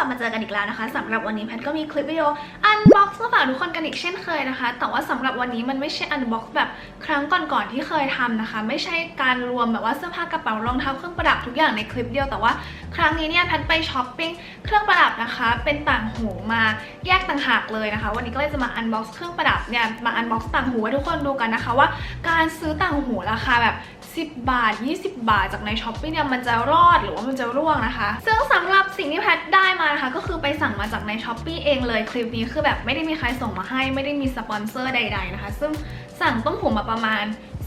ลับมาเจอกันอีกแล้วนะคะสำหรับวันนี้แพทก็มีคลิปวิดีโออันบ็อกซ์มาฝากทุกคนกันอีกเช่นเคยนะคะ แต่ว่าสำหรับวันนี้มันไม่ใช่อันบ็อกซ์แบบครั้งก่อนๆที่เคยทำนะคะ ไม่ใช่การรวมแบบว่าเสื้อผ้ากระเป๋ารองเท้าเครื่องประดับทุกอย่างในคลิปเดียวแต่ว่าครั้งนี้เนี่ยแพทไปช้อปปิ้งเครื่องประดับนะคะ เป็นต่างหูมาแยกต่างหากเลยนะคะ วันนี้ก็เลยจะมาอันบ็อกซ์เครื่องประดับเนี่ยมาอันบ็อกซ์ต่างหูให้ทุกคนดูกันนะคะว่า การซื้อต่างหูราคาแบบ 10 บาท 20 บาทจากในช้อปปี้เนี่ยมันจะรอดหรือว่ามันจะร่วงนะคะ ซึ่งสำหรับสิ่งที่แพทได้มานะคะ ก็คือไปสั่งมาจากในช้อปปีเองเลยคลิปนี้คือแบบไม่ได้มีใครส่งมาให้ ไม่ได้มีสปอนเซอร์ใด ๆนะคะ ซึ่งสั่งต้มหูมาประมาณ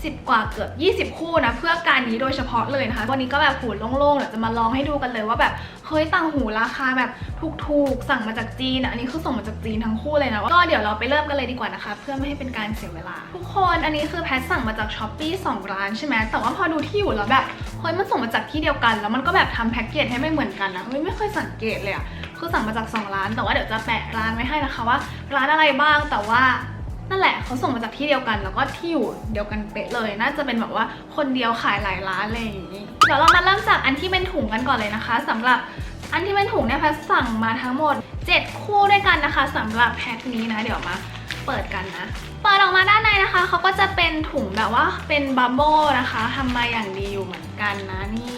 10 กว่าเกือบ 20 คู่นะเพื่อการนี้โดยเฉพาะเลยนะคะ วันนี้ก็แบบหูโล่งๆเดี๋ยวจะมาลองให้ดูกันเลยว่าแบบเฮ้ยต่างหูราคาแบบถูกๆสั่งมาจากจีนอะอันนี้คือส่งมาจากจีนทั้งคู่เลยนะก็เดี๋ยวเราไปเริ่มกันเลยดีกว่านะคะ เพื่อไม่ให้เป็นการเสียเวลา ทุกคนอันนี้คือแพทสั่งมาจากช้อปปี้สองร้านใช่ไหมแต่ว่าพอดูที่อยู่แล้วแบบเฮ้ยมันส่งมาจากที่เดียวกัน แล้วมันก็แบบทำแพ็กเกจให้ไม่เหมือนกันนะเฮ้ยไม่เคยสังเกตเลยอะคือสั่งมาจากสองร้านแต่ว่าเดี๋ยวจะแปะร้านไว้ให้นะคะว่า ร้านอะไรบ้างแต่ว่า นั่นแหละเขาส่งมาจากที่เดียวกัน แล้วก็ที่อยู่เดียวกันเป๊ะเลย น่าจะเป็นแบบว่าคนเดียวขายหลายร้านอะไรอย่างนี้เดี๋ยวเรามาเริ่มจากอันที่เป็นถุงกันก่อนเลยนะคะสำหรับอันที่เป็นถุงเนี่ยแพทสั่งมาทั้งหมด 7 คู่ด้วยกันนะคะสำหรับแพ็คนี้นะ เดี๋ยวมาเปิดกันนะเปิดออกมาด้านในนะคะเขาก็จะเป็นถุงแบบว่าเป็นบับเบิลนะคะทำมาอย่างดีอยู่เหมือนกันนะนี่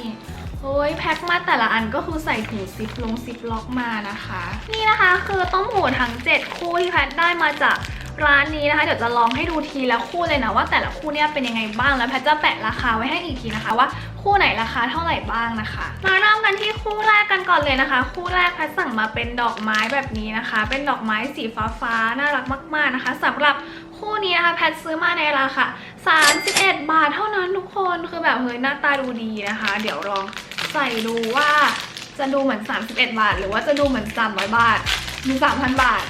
โอ้ยแพ็คมาแต่ละอันก็คือใส่ถุงซิปลงซิปล็อกมานะคะ นี่นะคะคือต้มหูทั้ง 7 คู่ที่แพทได้มาจาก ร้านนี้นะคะเดี๋ยวจะลองให้ดูทีละคู่เลยนะว่าแต่ละคู่เนี่ยเป็นยังไงบ้างแล้วแพทจะแปะราคาไว้ให้อีกทีนะคะว่าคู่ไหนราคาเท่าไหร่บ้างนะคะ มาเริ่มกันที่คู่แรกกันก่อนเลยนะคะ คู่แรกแพทสั่งมาเป็นดอกไม้แบบนี้นะคะ เป็นดอกไม้สีฟ้าฟาๆน่ารักมากๆนะคะสำหรับคู่นี้นะคะแพทซื้อมาในราคา31 บาทเท่านั้นทุกคนคือแบบเฮ้ยหน้าตาดูดีนะคะ เดี๋ยวลองใส่ดูว่าจะดูเหมือน 31 บาท หรือว่าจะดูเหมือน 300 บาทหรือ3,000 บาท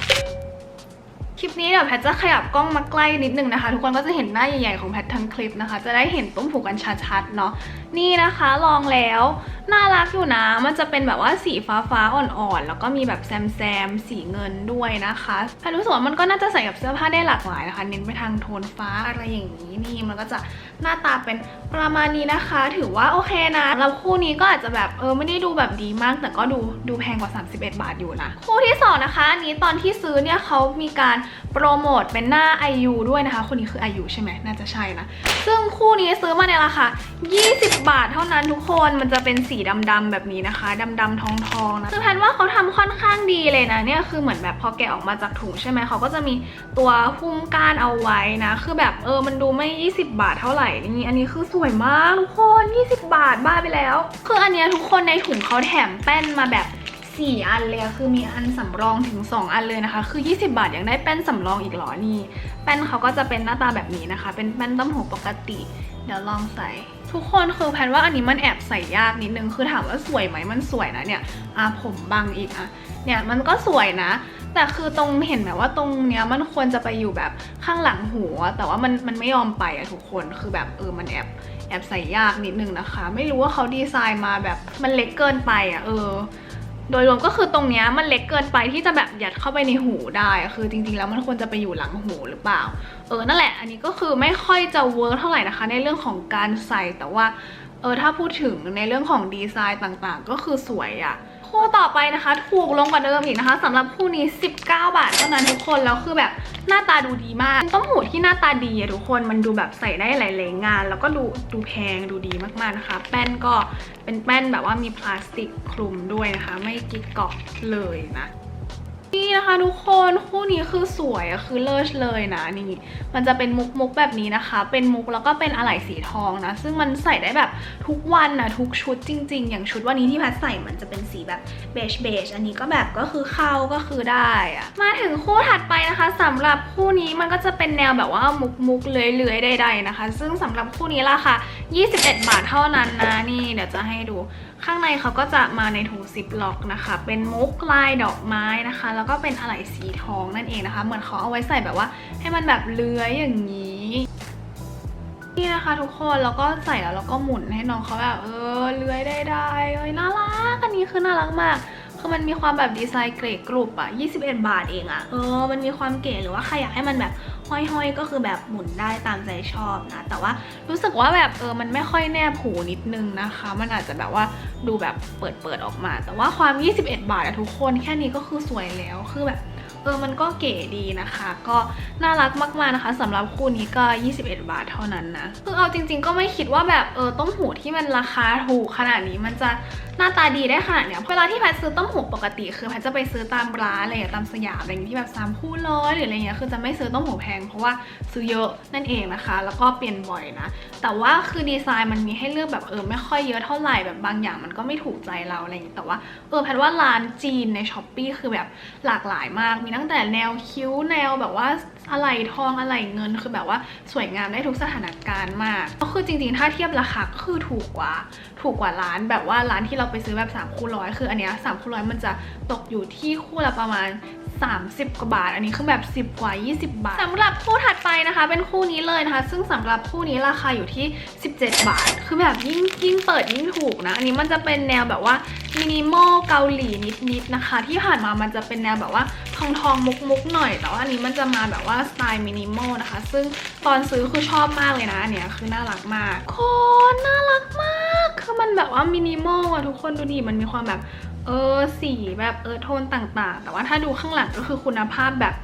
คลิปนี้เดี๋ยวแพทจะขยับกล้องมาใกล้นิดนึงนะคะ ทุกคนก็จะเห็นหน้าใหญ่ๆของแพททั้งคลิปนะคะ จะได้เห็นตุ้มผูกันชัดๆเนาะนี่นะคะลองแล้ว น่ารักอยู่นะ มันจะเป็นแบบว่าสีฟ้าๆอ่อนๆ แล้วก็มีแบบแซมๆสีเงินด้วยนะคะแพทรู้สึกว่ามันก็น่าจะใส่กับเสื้อผ้าได้หลากหลายนะคะ เน้นไปทางโทนฟ้าอะไรอย่างนี้นี่มันก็จะหน้าตาเป็นประมาณนี้นะคะ ถือว่าโอเคนะแล้วคู่นี้ก็อาจจะแบบเออไม่ได้ดูแบบดีมาก แต่ก็ดูดูแพงกว่า 31 บาทอยู่นะ คู่ที่สองนะคะ อันนี้ตอนที่ซื้อเนี่ยเขามีการโปรโมทเป็นหน้า IU ด้วยนะคะ คนนี้คือ IU ใช่ไหมน่าจะใช่นะ ซึ่งคู่นี้ซื้อมาในราคา20 บาทเท่านั้นทุกคนมันจะเป็นสีดำๆแบบนี้นะคะดำๆทองๆนะคือแพนว่าเขาทำค่อนข้างดีเลยนะเนี่ยคือเหมือนแบบพอแกะออกมาจากถุงใช่ไหมเขาก็จะมีตัวหุ้มก้านเอาไว้นะ คือแบบเออมันดูไม่ 20 บาทเท่าไหร่นี่อันนี้คือสวยมากทุกคน 20 บาทบ้าไปแล้ว คืออันเนี้ยทุกคนในถุงเขาแถมแป้นมาแบบ สี่อันเลยคือมีอันสำรองถึง 2 อันเลยนะคะ คือ 20 บาทยังได้แป้นสำรองอีกหรอนี่ แป้นเขาก็จะเป็นหน้าตาแบบนี้นะคะ เป็นแป้นต้มหูปกติ เดี๋ยวลองใส่ ทุกคนคือแพนว่าอันนี้มันแอบใส่ยากนิดนึง คือถามว่าสวยไหมมันสวยนะเนี่ยอะผมบังอีกอะเนี่ยมันก็สวยนะแต่คือตรงเห็นไหมว่าตรงเนี้ยมันควรจะไปอยู่แบบข้างหลังหัว แต่ว่ามันมันไม่ยอมไปอะทุกคนคือแบบเออมันแอบแอบใส่ยากนิดนึงนะคะ ไม่รู้ว่าเขาดีไซน์มาแบบมันเล็กเกินไปอะเออ โดยรวมก็คือตรงเนี้ยมันเล็กเกินไปที่จะแบบยัดเข้าไปในหูได้ คือจริงๆแล้วมันควรจะไปอยู่หลังหูหรือเปล่า เออ นั่นแหละ อันนี้ก็คือไม่ค่อยจะเวิร์กเท่าไหร่นะคะ ในเรื่องของการใส่แต่ว่า เออ ถ้าพูดถึงในเรื่องของดีไซน์ต่างๆ ก็คือสวยอะ คู่ต่อไปนะคะ ถูกลงกว่าเดิมอีกนะคะสำหรับคู่นี้ 19 บาทเท่านั้นทุกคนแล้วคือแบบหน้าตาดูดีมากเป็นต้มหูที่หน้าตาดีอะทุกคนมันดูแบบใส่ได้หลายๆงาน แล้วก็ดูดูแพงดูดีมากๆนะคะ แป้นก็เป็นแป้นแบบว่ามีพลาสติกคลุมด้วยนะคะ ไม่กิ๊กเกาะเลยนะ นี่นะคะทุกคนคู่นี้คือสวยอะคือเลิศเลยนะนี่มันจะเป็นมุกมุกแบบนี้นะคะ เป็นมุกแล้วก็เป็นอะไหล่สีทองนะ ซึ่งมันใส่ได้แบบทุกวันนะทุกชุดจริง ๆ อย่างชุดวันนี้ที่แพทใส่มันจะเป็นสีแบบเบจเบจอันนี้ก็แบบก็คือเข้าก็คือได้อะมาถึงคู่ถัดไปนะคะสำหรับคู่นี้มันก็จะเป็นแนวแบบว่ามุกมุกเลื้อยๆใดๆนะคะ ซึ่งสำหรับคู่นี้ราคา21 บาทเท่านั้นนะนี่เดี๋ยวจะให้ดูข้างในเขาก็จะมาในถุงซิปล็อกนะคะ เป็นมุกลายดอกไม้นะคะ แล้วก็เป็นอะไหล่สีทองนั่นเองนะคะ เหมือนเขาเอาไว้ใส่แบบว่า ให้มันแบบเลื้อยอย่างนี้ นี่นะคะทุกคนแล้วก็ใส่แล้วเราก็หมุนให้น้องเขาแบบเออเลื้อยได้ได้เอ้ยน่ารักอันนี้คือน่ารักมาก คือมันมีความแบบดีไซน์เกรดกรุบอะ21 บาทเองอะเออ มันมีความเก๋หรือว่าใครอยากให้มันแบบห้อยๆ ก็คือแบบหมุนได้ตามใจชอบนะ แต่ว่ารู้สึกว่าแบบเออ มันไม่ค่อยแนบหูนิดนึงนะคะ มันอาจจะแบบว่าดูแบบเปิดเปิดๆออกมา แต่ว่าความ 21 บาทอะทุกคน แค่นี้ก็คือสวยแล้ว คือแบบ เออมันก็เก๋ดีนะคะ ก็น่ารักมากๆนะคะสำหรับคู่นี้ก็ 21 บาทเท่านั้นนะคือเอาจริง ๆ ก็ไม่คิดว่าแบบเออต้มหูที่มันราคาถูกขนาดนี้มันจะหน้าตาดีได้ขนาดเนี้ยเวลาที่แพทซื้อต้มหูปกติคือแพทจะไปซื้อตามร้านอะไรอย่างนี้ตามสยามอะไรอย่างนี้ที่แบบสามคู่ร้อยหรืออะไรเงี้ยคือจะไม่ซื้อต้มหูแพงเพราะว่าซื้อเยอะนั่นเองนะคะ แล้วก็เปลี่ยนบ่อยนะ แต่ว่าคือดีไซน์มันมีให้เลือกแบบเออไม่ค่อยเยอะเท่าไหร่แบบบางอย่างมันก็ไม่ถูกใจเราอะไรอย่างงี้แต่ว่าเออแพทว่าร้านจีนในช้อปปีคือแบบหลากหลายมากมีตั้งแต่แนวคิ้วแนวแบบว่าอะไรทองอะไรเงินคือแบบว่าสวยงามได้ทุกสถานการณ์มาก ก็คือจริงๆ ถ้าเทียบราคาก็คือถูกกว่า ถูกกว่าร้านแบบว่าร้านที่เราไปซื้อแบบ3คู่ร้อยคืออันเนี้ยสามคู่ร้อยมันจะตกอยู่ที่คู่ละประมาณ 30 กว่าบาท อันนี้คือแบบ 10 กว่า 20 บาทสำหรับคู่ถัดไปนะคะ เป็นคู่นี้เลยนะคะ ซึ่งสำหรับคู่นี้ราคาอยู่ที่ 17 บาท คือแบบยิ่งยิ่งเปิดยิ่งถูกนะ อันนี้มันจะเป็นแนวแบบว่ามินิมอลเกาหลีนิดๆนะคะ ที่ผ่านมามันจะเป็นแนวแบบว่าทองทองมุกมุกๆหน่อย แต่ว่าอันนี้มันจะมาแบบว่าสไตล์มินิมอลนะคะ ซึ่งตอนซื้อคือชอบมากเลยนะอันเนี้ยคือน่ารักมากคนน่ารักมาก คือมันแบบว่ามินิมอลอะทุกคนดูดิมันมีความแบบ เออสีแบบเออโทนต่างๆ แต่ว่าถ้าดูข้างหลังก็คือคุณภาพแบบ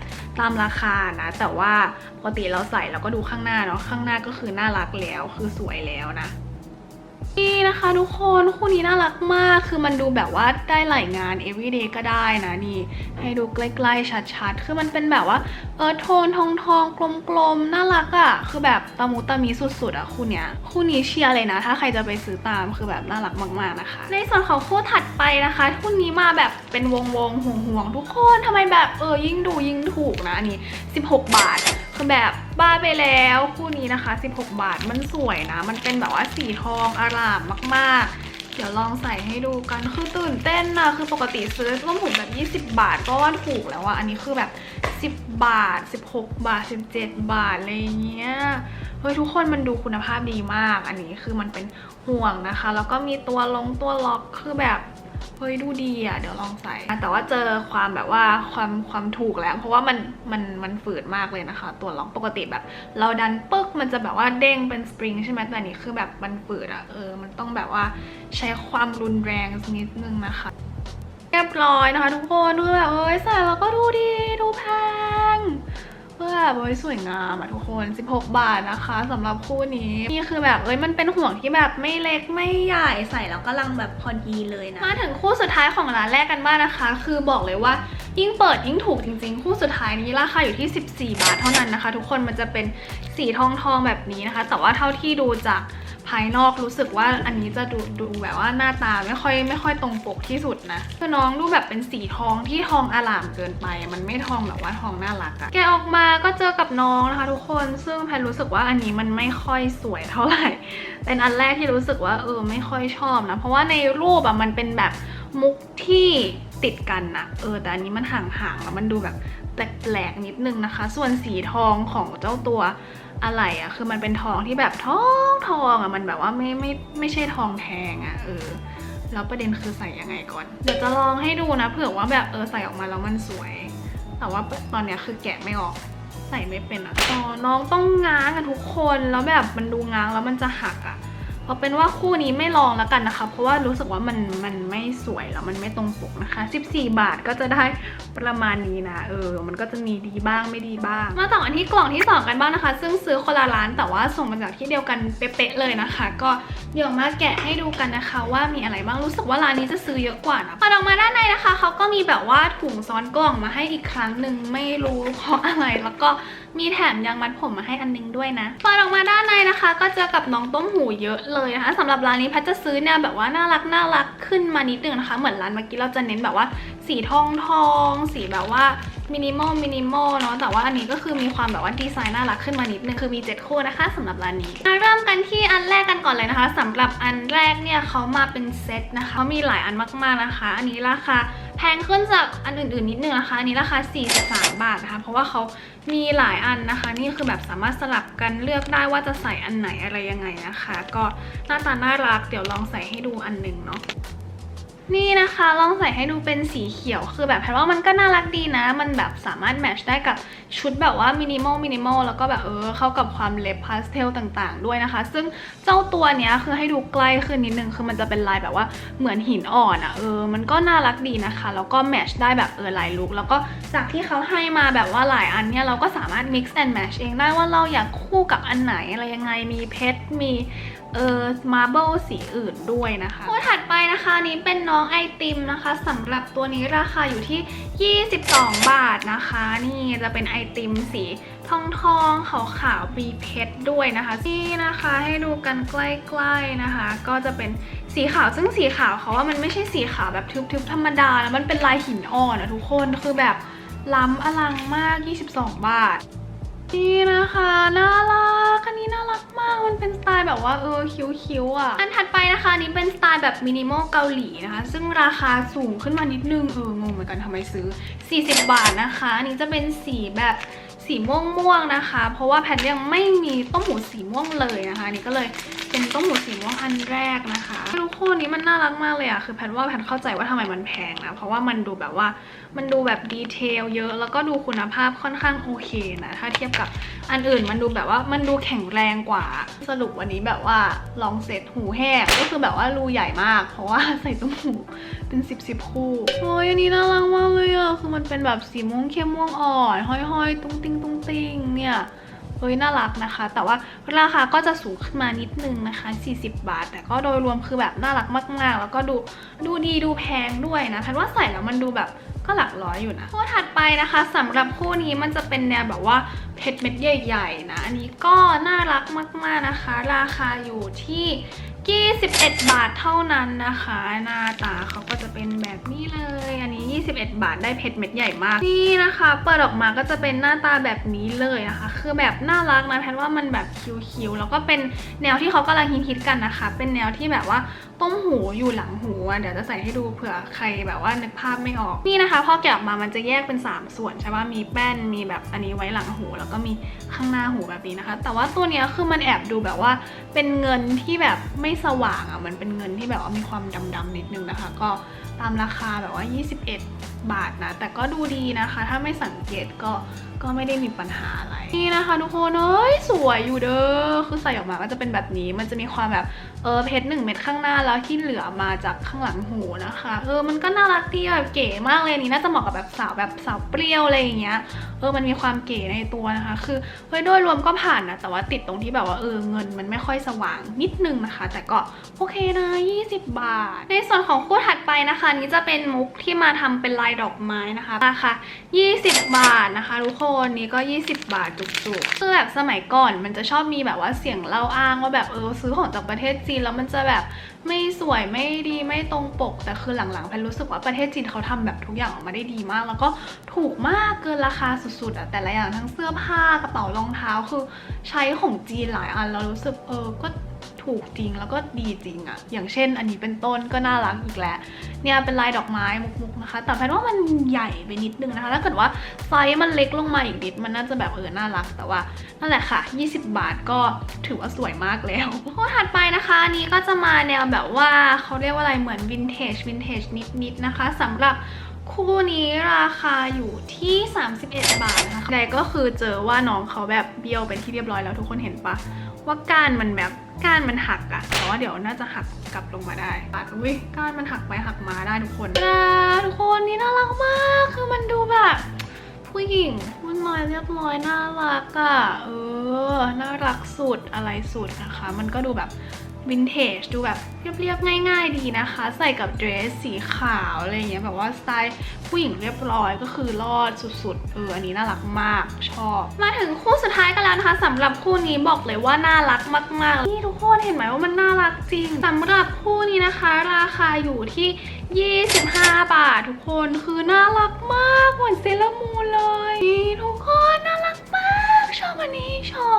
ตามราคานะ แต่ว่าปกติเราใส่เราก็ดูข้างหน้าเนาะข้างหน้าก็คือน่ารักแล้วคือสวยแล้วนะ นี่นะคะทุกคนคู่นี้น่ารักมากคือมันดูแบบว่าได้หลายงาน everyday ก็ได้นะนี่ ให้ดูใกล้ๆชัดๆ คือมันเป็นแบบว่าเออโทนทองทองๆกลมๆ น่ารักอะ่ะ คือแบบตะมุตะมีสุดๆอะ่ะคู่เนี้ยคู่นี้เชียร์เลยนะ ถ้าใครจะไปซื้อตามคือแบบน่ารักมากๆนะคะ ในส่วนของคู่ถัดไปนะคะคู่นี้มาแบบเป็นวงๆห่วงๆทุกคนทำไมแบบเออยิ่งดูยิ่งถูกนะอันนี้ 16 บาท คือแบบบ้าไปแล้วคู่นี้นะคะ 16 บาทมันสวยนะ มันเป็นแบบว่าสีทองอารามมากๆ เดี๋ยวลองใส่ให้ดูกันคือตื่นเต้นนะคือปกติซื้อร่มผมแบบ 20 บาทก็ว่าถูกแล้วอะอันนี้คือแบบ 10 บาท 16 บาท 17 บาทอะไรเงี้ยเฮ้ยทุกคนมันดูคุณภาพดีมาก อันนี้คือมันเป็นห่วงนะคะ แล้วก็มีตัวลงตัวล็อกคือแบบ ฮ้ยดูดีอะเดี๋ยวลองใส่ แต่ว่าเจอความแบบว่าความความถูกแล้ว เพราะว่ามันมันมันฝืดมากเลยนะคะ ตัวล็อกปกติแบบ เราดันปึ๊กมันจะแบบว่าเด้งเป็นสปริงใช่ไหมแต่อันนี้คือแบบมันฝืดอะเออมันต้องแบบว่าใช้ความรุนแรงนิดนึงนะคะเรียบร้อยนะคะทุกคนดูแบบเอ้ยใส่แล้วก็ แบบเอ้ยสวยงามอะทุกคน 16 บาทนะคะสำหรับคู่นี้นี่คือแบบเอ้ยมันเป็นห่วงที่แบบไม่เล็กไม่ใหญ่ใส่แล้วก็ลังแบบพอดีเลยนะมาถึงคู่สุดท้ายของร้านแรกกันบ้างนะคะ คือบอกเลยว่ายิ่งเปิดยิ่งถูกจริงๆ คู่สุดท้ายนี้ราคาอยู่ที่ 14 บาทเท่านั้นนะคะ ทุกคนมันจะเป็นสีทองทองแบบนี้นะคะ แต่ว่าเท่าที่ดูจาก ภายนอกรู้สึกว่าอันนี้จะดูดูแบบว่าหน้าตาไม่ค่อยไม่ค่อยตรงปกที่สุดนะคือน้องดูแบบเป็นสีทองที่ทองอลามเกินไป มันไม่ทองแบบว่าทองน่ารักอะแกะออกมาก็เจอกับน้องนะคะทุกคนซึ่งแพนรู้สึกว่าอันนี้มันไม่ค่อยสวยเท่าไหร่ เป็นอันแรกที่รู้สึกว่าเออไม่ค่อยชอบนะเพราะว่าในรูปอะมันเป็นแบบมุกที่ติดกันนะเออแต่อันนี้มันห่างๆแล้วมันดูแบบแปลกๆนิดนึงนะคะ ส่วนสีทองของเจ้าตัว อะไรอะคือมันเป็นทองที่แบบทองทองอะมันแบบว่าไม่ไม่ไม่ใช่ทองแทงอะเออแล้วประเด็นคือใส่ยังไงก่อน เดี๋ยวจะลองให้ดูนะ เผื่อว่าแบบเออใส่ออกมาแล้วมันสวย แต่ว่าตอนเนี้ยคือแกะไม่ออกใส่ไม่เป็นอะอ๋อน้องต้องง้างอะทุกคนแล้วแบบมันดูง้างแล้วมันจะหักอะ เอาเป็นว่าคู่นี้ไม่ลองแล้วกันนะคะ เพราะว่ารู้สึกว่ามันมันไม่สวยแล้วมันไม่ตรงปกนะคะ 14 บาทก็จะได้ประมาณนี้นะ เออ มันก็จะมีดีบ้างไม่ดีบ้าง มาต่อกันที่กล่องที่สองกันบ้างนะคะ ซึ่งซื้อคนละร้านแต่ว่าส่งมาจากที่เดียวกันเป๊ะๆเลยนะคะ ก็เดี๋ยวมาแกะให้ดูกันนะคะ ว่ามีอะไรบ้างรู้สึกว่าร้านนี้จะซื้อเยอะกว่านะพอออกมาด้านในนะคะเขาก็มีแบบว่าถุงซ้อนกล่องมาให้อีกครั้งหนึ่งไม่รู้เพราะอะไรแล้วก็มีแถมยางมัดผมมาให้อันนึงด้วยนะพอออกมาด้านในนะคะ ก็เจอกับน้องต้มหูเยอะเลยนะคะสำหรับร้านนี้พัชจะซื้อเนี่ยแบบว่าน่ารักน่ารักขึ้นมานิดนึงนะคะ เหมือนร้านเมื่อกี้เราจะเน้นแบบว่า สีทองทองสีแบบว่ามินิมอลมินิมอลเนาะแต่ว่าอันนี้ก็คือมีความแบบว่าดีไซน์น่ารักขึ้นมานิดนึงคือมี 7 คู่นะคะสำหรับร้านนี้มาเริ่มกันที่อันแรกกันก่อนเลยนะคะสำหรับอันแรกเนี่ยเขามาเป็นเซตนะคะเขามีหลายอันมากๆนะคะ อันนี้ราคา แพงขึ้นจากอันอื่นๆนิดนึงนะคะอันนี้ราคา 43 บาทนะคะ เพราะว่าเขามีหลายอันนะคะ นี่คือแบบสามารถสลับกันเลือกได้ว่าจะใส่อันไหนอะไรยังไงนะคะ ก็หน้าตาน่ารักเดี๋ยวลองใส่ให้ดูอันหนึ่งเนาะ นี่นะคะลองใส่ให้ดูเป็นสีเขียวคือแบบแพทว่ามันก็น่ารักดีนะ มันแบบสามารถแมทช์ได้กับชุดแบบว่ามินิมอลมินิมอลแล้วก็แบบเออเข้ากับความเล็บพาสเทลต่างๆ ด้วยนะคะ ซึ่งเจ้าตัวเนี้ยคือให้ดูใกล้ขึ้นนิดนึงคือมันจะเป็นลายแบบว่าเหมือนหินอ่อนอะ่ะเออมันก็น่ารักดีนะคะ แล้วก็แมทช์ได้แบบเออหลายลุคแล้วก็จากที่เขาให้มาแบบว่าหลายอันเนี่ยเราก็สามารถ mix and match เองได้ว่าเราอยากคู่กับอันไหนอะไรยังไงมีเพชรมี เออมาร์เบิลสีอื่นด้วยนะคะตัวถัดไปนะคะนี้เป็นน้องไอติมนะคะสำหรับตัวนี้ราคาอยู่ที่ 22 บาทนะคะ นี่จะเป็นไอติมสีทองทองขาวขาวๆมีเพชรด้วยนะคะนี่นะคะให้ดูกันใกล้ๆนะคะ ก็จะเป็นสีขาวซึ่งสีขาวเขาว่ามันไม่ใช่สีขาวแบบทึบๆธรรมดาแล้วมันเป็นลายหินอ่อนอะทุกคนคือแบบล้ำอลังมาก 22 บาทนี่นะคะน่ารัก อันนี้น่ารักมาก มันเป็นสไตล์แบบว่าเออคิ้วๆอะ อันถัดไปนะคะนี้เป็นสไตล์แบบมินิมอลเกาหลีนะคะ ซึ่งราคาสูงขึ้นมานิดนึง เอองงเหมือนกันทำไมซื้อ 40 บาทนะคะ อันนี้จะเป็นสีแบบสีม่วงๆนะคะ เพราะว่าแพทยังไม่มีต้มหูสีม่วงเลยนะคะ นี่ก็เลยเป็นต้มหูสีม่วงอันแรกนะคะทุกคนนี้มันน่ารักมากเลยอะคือแพทว่าแพทเข้าใจว่าทำไมมันแพงนะเพราะว่ามันดูแบบว่ามันดูแบบดีเทลเยอะแล้วก็ดูคุณภาพค่อนข้างโอเคนะถ้าเทียบกับอันอื่นมันดูแบบว่ามันดูแข็งแรงกว่า สรุปวันนี้แบบว่าลองเสร็จหูแหกก็คือแบบว่ารูใหญ่มาก เพราะว่าใส่ตุ้มหูเป็นสิบสิบคู่โอ้ยอันนี้น่ารักมากเลยอะคือมันเป็นแบบสีม่วงเข้มม่วงอ่อนห้อยๆ ตุ้งติ้งตุ้งติ้งเนี่ย เอ้ยน่ารักนะคะ แต่ว่าราคาก็จะสูงขึ้นมานิดนึงนะคะ 40 บาท แต่ก็โดยรวมคือแบบน่ารักมากๆ แล้วก็ดูดูดีดูแพงด้วยนะแพทว่าใส่แล้วมันดูแบบก็หลักร้อยอยู่นะคู่ถัดไปนะคะสำหรับคู่นี้มันจะเป็นแนวแบบว่าเพชรเม็ดใหญ่ๆนะ อันนี้ก็น่ารักมากๆนะคะ ราคาอยู่ที่ 21 บาทเท่านั้นนะคะ หน้าตาเขาก็จะเป็นแบบนี้เลย อันนี้ 21 บาทได้เพชรเม็ดใหญ่มาก นี่นะคะ เปิดออกมาก็จะเป็นหน้าตาแบบนี้เลยนะคะ คือแบบน่ารักนะแพนว่ามันแบบคิ้วๆ แล้วก็เป็นแนวที่เขากำลังฮิตๆกันนะคะ เป็นแนวที่แบบว่าต้มหูอยู่หลังหูเดี๋ยวจะใส่ให้ดูเผื่อใครแบบว่านึกภาพไม่ออก นี่นะคะพอแกะออกมามันจะแยกเป็น 3 ส่วนใช่ปะมีแป้น มีแบบอันนี้ไว้หลังหูแล้วก็มีข้างหน้าหูแบบนี้นะคะ แต่ว่าตัวเนี้ยคือมันแอบดูแบบว่าเป็นเงินที่แบบไม่สว่างอะมันเป็นเงินที่แบบว่ามีความดำๆนิดนึงนะคะ ก็ตามราคาแบบว่า 21 บาทนะ แต่ก็ดูดีนะคะ ถ้าไม่สังเกตก็ก็ไม่ได้มีปัญหาอะไร นี่นะคะทุกคนเอ้ยสวยอยู่เด้อคือใส่ออกมาก็จะเป็นแบบนี้ มันจะมีความแบบเออเพชรหนึ่งเม็ดข้างหน้าแล้วที่เหลือมาจากข้างหลังหูนะคะ เออมันก็น่ารักดีแบบเก๋มากเลยนี่น่าจะเหมาะกับแบบสาวแบบสาวเปรี้ยวอะไรอย่างเงี้ยเออมันมีความเก๋ในตัวนะคะ คือเฮ้ยโดยรวมก็ผ่านนะแต่ว่าติดตรงที่แบบว่าเออเงินมันไม่ค่อยสว่างนิดนึงนะคะ แต่ก็โอเคนะ20 บาท ในส่วนของคู่ถัดไปนะคะนี้จะเป็นมุกที่มาทำเป็นลายดอกไม้นะคะราคา20 บาทนะคะ ทุกคนนี้ก็ 20 บาทจุกๆคือแบบสมัยก่อนมันจะชอบมีแบบว่าเสียงเล่าอ้างว่าแบบเออซื้อของจากประเทศจีนแล้วมันจะแบบไม่สวยไม่ดีไม่ตรงปก แต่คือหลังๆแพนรู้สึกว่าประเทศจีนเขาทำแบบทุกอย่างออกมาได้ดีมาก แล้วก็ถูกมากเกินราคาสุดๆอะแต่ละอย่างทั้งเสื้อผ้ากระเป๋ารองเท้าคือใช้ของจีนหลายอันเรารู้สึกเออก็ ถูกจริงแล้วก็ดีจริงอะอย่างเช่น อันนี้เป็นต้นก็น่ารักอีกแล้ว เนี่ยเป็นลายดอกไม้มุกๆนะคะ แต่แพนว่ามันใหญ่ไปนิดนึงนะคะ ถ้าเกิดว่าไซส์มันเล็กลงมาอีกนิด มันน่าจะแบบเออน่ารัก แต่ว่านั่นแหละค่ะ 20 บาทก็ถือว่าสวยมากแล้วคู่ถัดไปนะคะนี้ก็จะมาแนวแบบว่าเขาเรียกว่าอะไรเหมือนวินเทจวินเทจนิดๆนะคะสำหรับคู่นี้ราคาอยู่ที่ 31 บาทนะคะใดก็คือเจอว่าน้องเขาแบบเบี้ยวเป็นที่เรียบร้อยแล้วทุกคนเห็นปะว่าก้านมันแบบ ก้านมันหักอะแต่ว่าเดี๋ยวน่าจะหักกลับลงมาได้ปัดอุ้ยก้านมันหักไปหักมาได้ทุกคนนะทุกคนนี่น่ารักมาก คือมันดูแบบ ผู้หญิงมันลอยเรียบร้อยน่ารักอะเออ น่ารักสุดอะไรสุดนะคะ มันก็ดูแบบ วินเทจดูแบบเรียบๆ ง่าย ๆ ดีนะคะ ใส่กับเดรสสีขาวอะไรเงี้ยแบบว่าสไตล์ผู้หญิงเรียบร้อยก็คือรอดสุดๆ เอออันนี้น่ารักมากชอบ มาถึงคู่สุดท้ายกันแล้วนะคะสำหรับคู่นี้บอกเลยว่าน่ารักมากๆนี่ทุกคนเห็นไหมว่ามันน่ารักจริงสำหรับคู่นี้นะคะ ราคาอยู่ที่ 25 บาททุกคนคือน่ารักมากเหมือนเซรามูนเลยนี่ทุกคนน่ารักมาก ชอบอันนี้ชอบ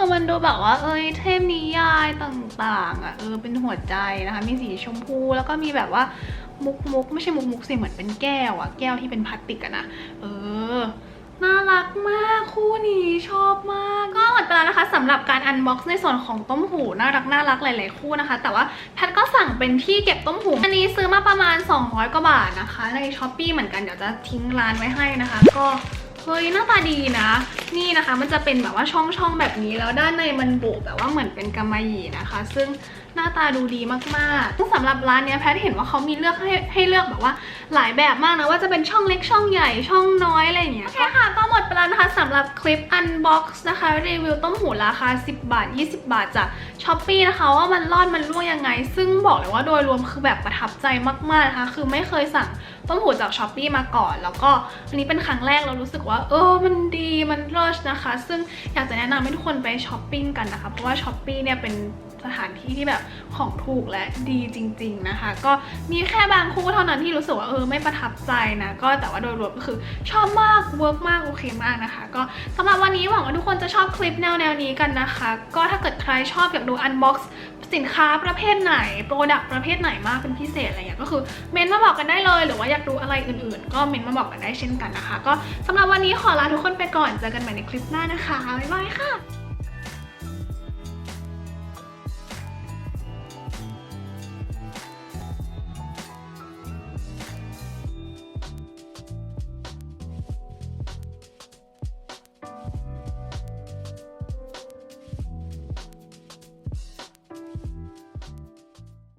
คือมันดูแบบว่า เอ้ยเทพนิยายต่างๆอะเออเป็นหัวใจนะคะ มีสีชมพูแล้วก็มีแบบว่ามุกมุกไม่ใช่มุกมุกสิเหมือนเป็นแก้วอะแก้วที่เป็นพลาสติกอะนะเออน่ารักมากคู่นี้ชอบมาก ก็หมดไปแล้วนะคะสำหรับการอันบ็อกซ์ในส่วนของต้มหูน่ารักน่ารักหลายๆคู่นะคะ แต่ว่าแพทก็สั่งเป็นที่เก็บต้มหู อันนี้ซื้อมาประมาณ 200 กว่าบาทนะคะ ในช้อปปีเหมือนกันเดี๋ยวจะทิ้งร้านไว้ให้นะคะ ก็ เฮ้ยหน้าตาดีนะ นี่นะคะมันจะเป็นแบบว่าช่องๆแบบนี้แล้วด้านในมันโบแบบว่าเหมือนเป็นกำมะหยี่นะคะ ซึ่ง หน้าตาดูดีมากๆซึ่งสำหรับร้านเนี้ยแพทเห็นว่าเขามีเลือกให้ให้เลือกแบบว่าหลายแบบมากนะว่าจะเป็นช่องเล็กช่องใหญ่ช่องน้อยอะไรอย่างเงี้ยโอเคค่ะก็หมดไปแล้วนะคะสำหรับคลิป unbox นะคะรีวิวต้มหูราคา 10 บาท 20 บาทจากช้อปปีนะคะว่ามันรอดมันร่วงยังไง ซึ่งบอกเลยว่าโดยรวมคือแบบประทับใจมากๆนะคะคือไม่เคยสั่งต้มหูจากช้อปปีมาก่อน แล้วก็อันนี้เป็นครั้งแรกเรารู้สึกว่า เออมันดีมันรอดนะคะ ซึ่งอยากจะแนะนำให้ทุกคนไปช้อปปิ้งกันนะคะ เพราะว่าช้อปปีเนี่ยเป็น สถานที่ที่แบบของถูกและดีจริง ๆนะคะ ก็มีแค่บางคู่เท่านั้นที่รู้สึกว่าเออไม่ประทับใจนะก็แต่ว่าโดยรวมก็คือชอบมากเวิร์กมากโอเคมากนะคะ ก็สำหรับวันนี้หวังว่าทุกคนจะชอบคลิปแนวแนวนี้กันนะคะ ก็ถ้าเกิดใครชอบอยากดูอันบ็อกซ์สินค้าประเภทไหน โปรดักต์ประเภทไหนมากเป็นพิเศษอะไรเงี้ยก็คือเมนมาบอกกันได้เลยหรือว่าอยากดูอะไรอื่นๆ ก็เมนมาบอกกันได้เช่นกันนะคะ ก็สำหรับวันนี้ขอลาทุกคนไปก่อนเจอกันใหม่ในคลิปหน้านะคะบ๊ายบายค่ะ